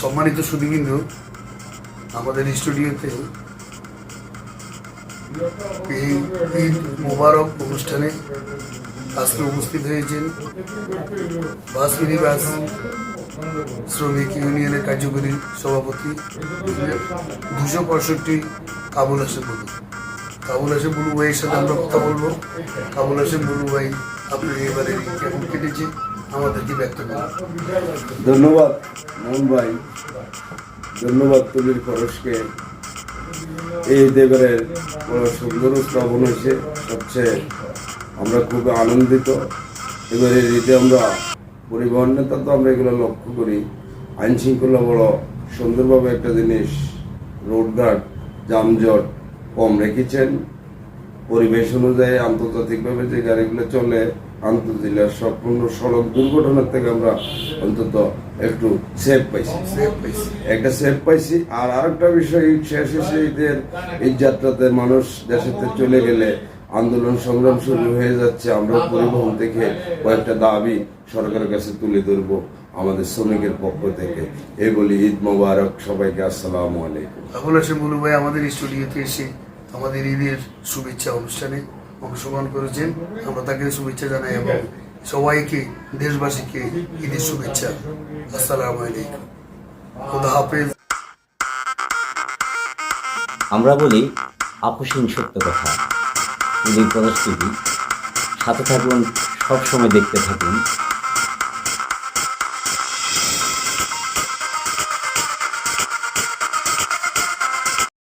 সম্মানিত সুদীবৃন্দ আমাদের স্টুডিওতে এই ঈদ মোবারক অনুষ্ঠানে আজকে উপস্থিত হয়েছেন বাস মিনিবাস শ্রমিক ইউনিয়নের কার্যকরী সভাপতি দুশো পঁয়ষট্টি কাবুল হাসেম বলু। কাবুল হাসেম বলু ভাইয়ের সাথে আমরা কথা বলব। কাবুল হাসেম বলু ভাই আপনার এবারে কেমন কেটেছে? আমাদেরকে ব্যক্ত করুন। ধন্যবাদ। ভাই ধন্যবাদ তুলির খরচকে এই দেবের বড় সুন্দর উৎসবন হয়েছে। সবচেয়ে আমরা খুব আনন্দিত। এবারে রীতি আমরা পরিবহন নেতা তো আমরা এগুলো লক্ষ্য করি। আইন শৃঙ্খলা বড় সুন্দরভাবে একটা জিনিস রোডঘাট যানজট কম রেখেছেন। পরিবেশ অনুযায়ী আন্তর্জাতিকভাবে যে গাড়িগুলো চলে আন্তর্জেলার সম্পূর্ণ সড়ক দুর্ঘটনার থেকে আমরা অন্তত একটু সেফ পাইছি। একটা সেফ পাইছি। আর আরেকটা বিষয় শেষ শেষে ঈদের এই যাত্রাতে মানুষ দেশেতে চলে গেলে আন্দোলন সংগ্রাম শুরু হয়ে যাচ্ছে। আমরা পরিবহন থেকে কয়েকটা দাবি সরকারের কাছে তুলে ধরবো আমাদের শ্রমিকের পক্ষ থেকে। এই বলি ঈদ মোবারক সবাইকে আসসালামু আলাইকুম। আবুল হাসেম ভাই আমাদের স্টুডিওতে এসে আমাদের ঈদের শুভেচ্ছা অনুষ্ঠানে অংশগ্রহণ করেছেন। আমরা তাকে শুভেচ্ছা জানাই এবং সবাইকে, দেশবাসীকে ঈদের শুভেচ্ছা। আসসালামু আলাইকুম। খুদা হাফেজ। আমরা বলি আপোষহীন সত্য কথা। উদয় প্রকাশ টিভি সাথে থাকুন, সবসময় দেখতে থাকুন।